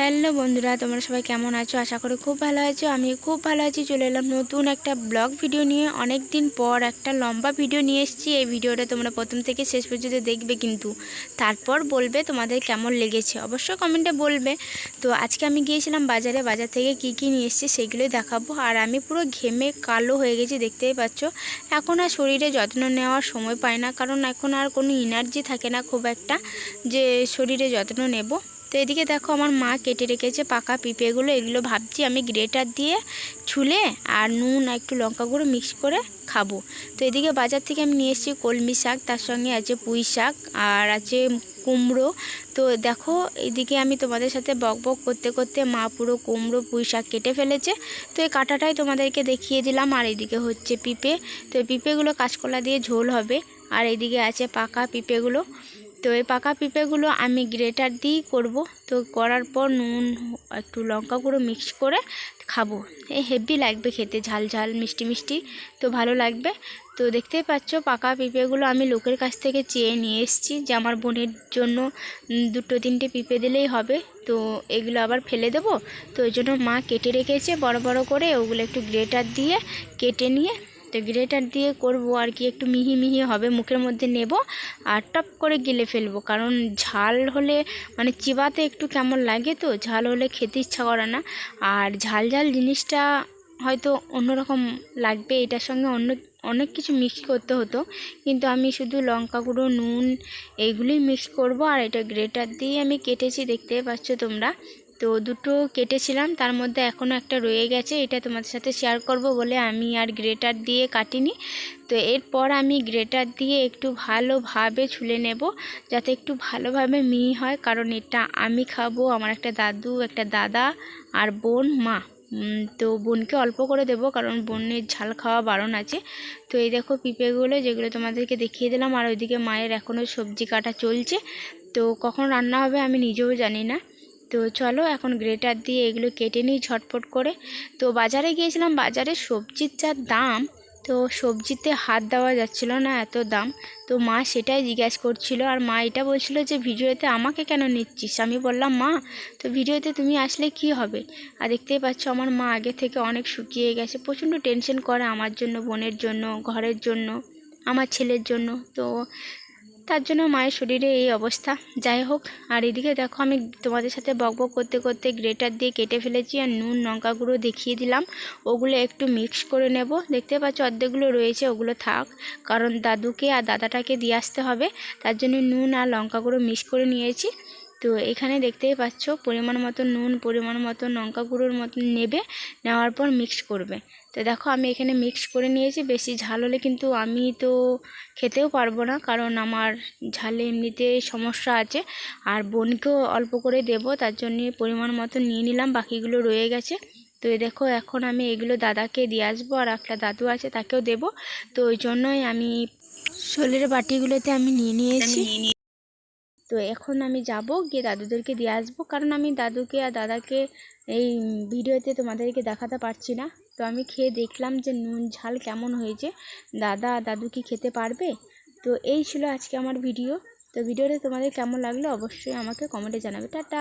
Hello বন্ধুরা, তোমরা সবাই কেমন আছো? আশা করি খুব ভালো আছো। আমি খুব ভালো আছি। চলে এলাম নতুন একটা ব্লগ ভিডিও নিয়ে। অনেক দিন পর একটা লম্বা ভিডিও নিয়ে এসেছি। এই ভিডিওটা তোমরা প্রথম থেকে শেষ পর্যন্ত দেখবে কিন্তু তারপর বলবে তোমাদের কেমন লেগেছে। অবশ্যই কমেন্টে বলবে। তো আজকে আমি গিয়েছিলাম বাজারে। বাজার থেকে কি কি নিয়ে এসেছি সেগুলোই দেখাবো। আর আমি পুরো ঘেমে কালো হয়ে গেছি, দেখতেই পাচ্ছ। এখন আর শরীরে যত্ন নেওয়ার সময় পাই না। কারণ এখন আর কোনো এনার্জি থাকে না খুব একটা যে শরীরে যত্ন নেব। তো এদিকে দেখো আমার মা কেটে রেখেছে পাকা পিঁপেগুলো, এগুলো ভাবছি আমি গ্রেটার দিয়ে ছুলে আর নুন আর একটু লঙ্কা গুঁড়ো মিক্স করে খাব। তো এদিকে বাজার থেকে আমি নিয়ে এসেছি কলমি শাক, তার সঙ্গে আছে পুঁই শাক আর আছে কুমড়ো। তো দেখো এদিকে আমি তোমাদের সাথে বক বক করতে করতে মা পুরো কুমড়ো, পুঁই শাক কেটে ফেলেছে। তো এই কাটাটাই তোমাদেরকে দেখিয়ে দিলাম আর এদিকে হচ্ছে পিঁপে। তো পিঁপেগুলো কাঁচকলা দিয়ে ঝোল হবে। আর এদিকে আছে পাকা পিঁপেগুলো। তো এই পাকা পিঁপেগুলো আমি গ্রেটার দিয়েই করব। তো করার পর নুন, একটু লঙ্কা গুঁড়ো মিক্স করে খাব। এই হেভি লাগবে খেতে, ঝাল ঝাল, মিষ্টি মিষ্টি, তো ভালো লাগবে। তো দেখতেই পাচ্ছ পাকা পিঁপেগুলো আমি লোকের কাছ থেকে চেয়ে নিয়ে এসেছি যে আমার বোনের জন্য দুটো তিনটে পিঁপে দিলেই হবে। তো এগুলো আবার ফেলে দেবো। তো ওই জন্য মা কেটে রেখেছে বড় বড় করে, ওগুলো একটু গ্রেটার দিয়ে কেটে নিয়ে তো গ্রেটার দিয়ে করব আর কি, একটু মিহি মিহি হবে, মুখের মধ্যে নেব আর টপ করে গিলে ফেলব। কারণ ঝাল হলে মানে চিবাতে একটু কেমন লাগে তো, ঝাল হলে খেতে ইচ্ছা করে না। আর ঝাল ঝাল জিনিসটা হয়তো অন্যরকম লাগবে, এটার সঙ্গে অন্য, অনেক কিছু মিক্স করতে হতো। কিন্তু আমি শুধু লঙ্কা গুঁড়ো, নুন, এইগুলোই মিক্স করব আর এটা গ্রেটার দিয়ে আমি কেটেছি, দেখতে পাচ্ছ তোমরা। তো দুটো কেটেছিলাম, তার মধ্যে এখনও একটা রয়ে গেছে, এটা তোমাদের সাথে শেয়ার করব বলে আমি আর গ্রেটার দিয়ে কাটিনি। তো এরপর আমি গ্রেটার দিয়ে একটু ভালোভাবে ছুলে নেব, যাতে একটু ভালোভাবে মিহি হয়, কারণ এটা আমি খাব, আমার একটা দাদু, একটা দাদা আর বোন, মা। তো বোনকে অল্প করে দেবো, কারণ বোনের ঝাল খাওয়া বারণ আছে। তো এই দেখো পিঁপেগুলো যেগুলো তোমাদেরকে দেখিয়ে দিলাম, আর ওইদিকে মায়ের এখনও সবজি কাটা চলছে। তো কখন রান্না হবে আমি নিজেও জানি না। তো চলো এখন গ্রেটার দিয়ে এগুলো কেটে নিই ঝটপট করে। তো বাজারে গিয়েছিলাম, বাজারে সবজির যা দাম, তো সবজিতে হাত দেওয়া যাচ্ছিল না এত দাম। তো মা সেটাই জিজ্ঞাসা করছিল আর মা এটা বলছিল যে, ভিডিওতে আমাকে কেন নিচ্ছিস? আমি বললাম, মা, তো ভিডিওতে তুমি আসলে কি হবে? আর দেখতেই পাচ্ছ আমার মা আগে থেকে অনেক শুকিয়ে গেছে, প্রচণ্ড টেনশন করে আমার জন্য, বোনের জন্য, ঘরের জন্য, আমার ছেলের জন্য। তো তার জন্য মায়ের শরীরে এই অবস্থা। যাই হোক, আর এদিকে দেখো, আমি তোমাদের সাথে বক বক করতে করতে গ্রেটার দিয়ে কেটে ফেলেছি আর নুন, লঙ্কা গুঁড়ো দেখিয়ে দিলাম। ওগুলো একটু মিক্স করে নেব। দেখতে পাচ্ছ, অর্ধেকগুলো রয়েছে, ওগুলো থাক। কারণ দাদুকে আর দাদাটাকে দিয়ে আসতে হবে। তার জন্য নুন আর লঙ্কা গুঁড়ো মিক্স করে নিয়েছি। তো এখানে দেখতেই পাচ্ছ, পরিমাণ মতো নুন, পরিমাণ মতো লঙ্কা গুঁড়োর মতো নেবে, নেওয়ার পর মিক্স করবে। তো দেখো, আমি এখানে মিক্স করে নিয়েছি, বেশি ঝাল হলে কিন্তু আমি তো খেতেও পারব না, কারণ আমার ঝালে এমনিতে সমস্যা আছে। আর বোনকেও অল্প করে দেব, তার জন্য পরিমাণ মতো নিয়ে নিলাম, বাকিগুলো রয়ে গেছে। তো দেখো, এখন আমি এগুলো দাদাকে দিয়ে আসব, আর একটা দাদু আছে তাকেও দেব। তো ওই জন্যই আমি শোলের বাটিগুলোতে আমি নিয়ে নিয়েছি। তো এখন আমি যাব, গিয়ে দাদুদেরকে দিয়ে আসব। কারণ আমি দাদুকে আর দাদাকে এই ভিডিওতে তোমাদেরকে দেখাতে পারছি না। তো আমি খেয়ে দেখলাম যে নুন ঝাল কেমন হয়েছে। দাদা দাদু কি খেতে পারবে? তো এই ছিল আজকে আমার ভিডিও। তো ভিডিওটা তোমাদের কেমন লাগল অবশ্যই আমাকে কমেন্টে জানাবে। টাটা